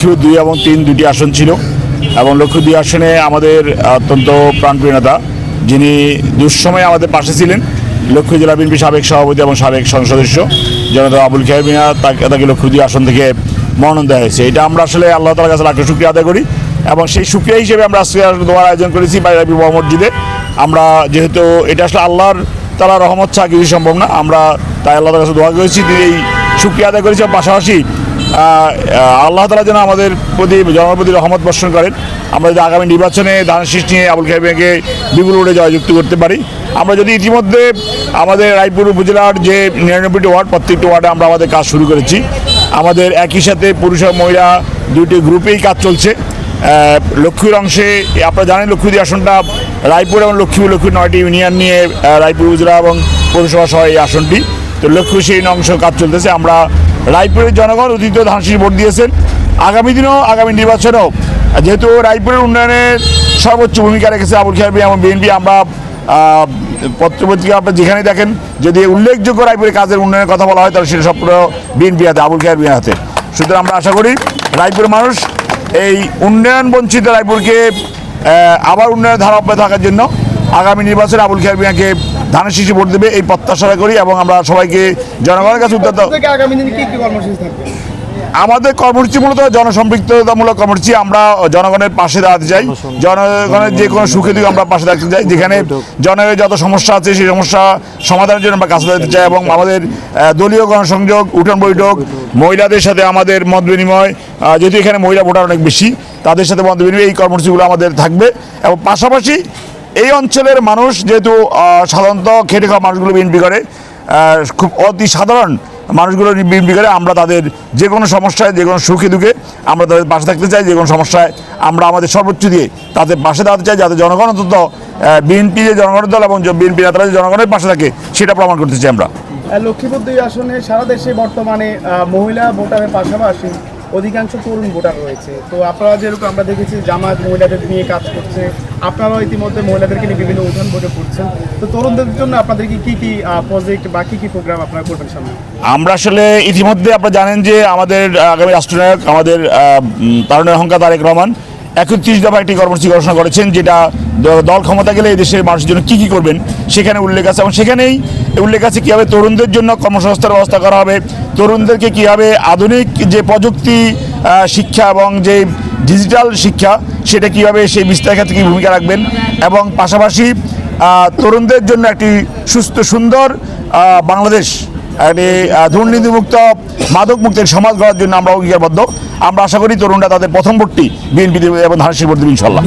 লক্ষ্য দুই এবং তিন দুটি আসন ছিল এবং লক্ষ্য দুই আসনে আমাদের অত্যন্ত প্রাণপ্রিয় নেতা, যিনি দুঃসময়ে আমাদের পাশে ছিলেন। লক্ষ্য জেলা বিএনপি সাবেক সভাপতি এবং সাবেক সদস্য জনতা আবুল মিয়া তাকে তাকে লক্ষ্য দুই আসন থেকে মনোনয়ন দেওয়া হয়েছে। এটা আমরা আসলে আল্লাহ তালার কাছে লাখ শুক্রিয়া আদায় করি এবং সেই শুক্রিয়া হিসেবে আমরা আজকে দোয়ার আয়োজন করেছি বাইরে বিবাহ মসজিদে। আমরা যেহেতু এটা আসলে আল্লাহর তালা রহমত ছাড়া কিছু সম্ভব না, আমরা তাই আল্লাহ কাছে দোয়া করেছি, তিনি এই শুক্রিয়া আদায় করেছি পাশাপাশি আল্লাহ তালা যেন আমাদের প্রতি, জনগণের প্রতি রহমত বর্ষণ করেন। আমরা যদি আগামী নির্বাচনে ধান শীষ নিয়ে আবুল খাইবেকে বিপুল ভোটে জয়যুক্ত করতে পারি। আমরা যদি ইতিমধ্যে আমাদের রায়পুর উপজেলার যে নিরানব্বইটি ওয়ার্ড, প্রত্যেকটি ওয়ার্ডে আমরা আমাদের কাজ শুরু করেছি। আমাদের একই সাথে পুরুষ ও মহিলা দুইটি গ্রুপেই কাজ চলছে। লক্ষ্মীর অংশে, আপনারা জানেন লক্ষ্মীদি আসনটা রায়পুর এবং লক্ষ্মী লক্ষ্মী নয়টি ইউনিয়ন নিয়ে রায়পুর উপজেলা এবং পৌরসভা সহ এই আসনটি। তো লক্ষ্মী সেই অংশ কাজ চলতেছে। আমরা রায়পুরের জনগণ অতীত ধানসির ভোট দিয়েছেন। আগামী দিনেও, আগামী নির্বাচনেও, যেহেতু রায়পুরের উন্নয়নের সর্বোচ্চ ভূমিকা রেখেছে আবুল খেয়ার এবং বিএনপি, আমরা পত্রপত্রিকা আপনি যেখানে দেখেন, যদি উল্লেখযোগ্য রায়পুরের কাজের উন্নয়নের কথা বলা হয়, তাহলে সেটা সবগুলো বিএনপি হাতে, আবুল খেয়ার বিএন হাতে। সুতরাং আমরা আশা করি রায়পুরের মানুষ এই উন্নয়ন বঞ্চিত রায়পুরকে আবার উন্নয়নের ধারা অব্যাহত থাকার জন্য আগামী নির্বাচনে আবুল খেয়ার মিয়াকে ধানের শিশু ভোট দেবে এই প্রত্যাশা করি এবং আমরা সবাইকে জনগণের কাছে উদ্যত থেকে আগামী দিনে কি কি কর্মসূচি থাকবে? আমাদের কর্মসূচি মূলত জনসম্পৃক্ততামূলক কর্মসূচি আমরা জনগণের পাশে দাঁড়াতে চাই। জনগণের যে কোনো সুখে দুঃখে আমরা পাশে দাঁড়াতে চাই যেখানে জনগণের যত সমস্যা আছে সেই সমস্যা সমাধানের জন্য আমরা কাছে দাঁড়াতে চাই এবং আমাদের দলীয় গণসংযোগ উঠোন বৈঠক মহিলাদের সাথে আমাদের মত বিনিময় যেহেতু এখানে মহিলা ভোটার অনেক বেশি তাদের সাথে মত বিনিময় এই কর্মসূচিগুলো আমাদের থাকবে। এবং পাশাপাশি এই অঞ্চলের মানুষ যেহেতু সাধারণত খেটে খাওয়া মানুষগুলো বিএনপি করে খুব অতি সাধারণ মানুষগুলো বিএনপি করে, আমরা তাদের যে কোনো সমস্যায়, যে কোনো সুখে দুঃখে আমরা তাদের পাশে থাকতে চাই, যে কোনো সমস্যায় আমরা আমাদের সর্বোচ্চ দিয়ে তাদের পাশে দাঁড়াতে চাই, যাতে জনগণ অন্তত বিএনপি যে জনগণের দল এবং বিএনপি নেতারা যে জনগণের পাশে থাকে, সেটা প্রমাণ করতে চাই আমরা। লক্ষ্মীপুর দুই আসনে সারা দেশে বর্তমানে মহিলা ভোটারের পাশাপাশি অধিকাংশ তরুণ ভোটার রয়েছে। তো আপনারা যেরকম আমরা দেখেছি জামাত মহিলাদের নিয়ে কাজ করছে, আপনারাও ইতিমধ্যে মহিলাদেরকে নিয়ে বিভিন্ন উঠান বৈঠক করছেন তো তরুণদের জন্য আপনাদের কি, কী প্রজেক্ট বা কী কী প্রোগ্রাম আপনারা করবেন সামনে? আমরা আসলে ইতিমধ্যে আপনারা জানেন যে আমাদের আগামী রাষ্ট্রনায়ক আমাদের তারুণ অহংকার তারেক রহমান একত্রিশ দফা একটি কর্মসূচি ঘোষণা করেছেন, যেটা দল ক্ষমতা গেলে এই দেশের মানুষের জন্য কী কী করবেন, সেখানে উল্লেখ আছে এবং সেখানেই উল্লেখ আছে কীভাবে তরুণদের জন্য কর্মসংস্থার ব্যবস্থা করা হবে, তরুণদেরকে কীভাবে আধুনিক যে প্রযুক্তি শিক্ষা এবং যে ডিজিটাল শিক্ষা, সেটা কীভাবে সেই বিস্তার ক্ষেত্রে কী ভূমিকা রাখবেন এবং পাশাপাশি তরুণদের জন্য একটি সুস্থ সুন্দর বাংলাদেশ একটি দুর্নীতিমুক্ত মাদকমুক্ত সমাজ গড়ার জন্য আমরা অঙ্গীকারবদ্ধ। আমরা আশা করি তরুণরা তাদের প্রথম ভোটটি বিএনপি এবং ধানের ভোট দেবে ইনশাল্লাহ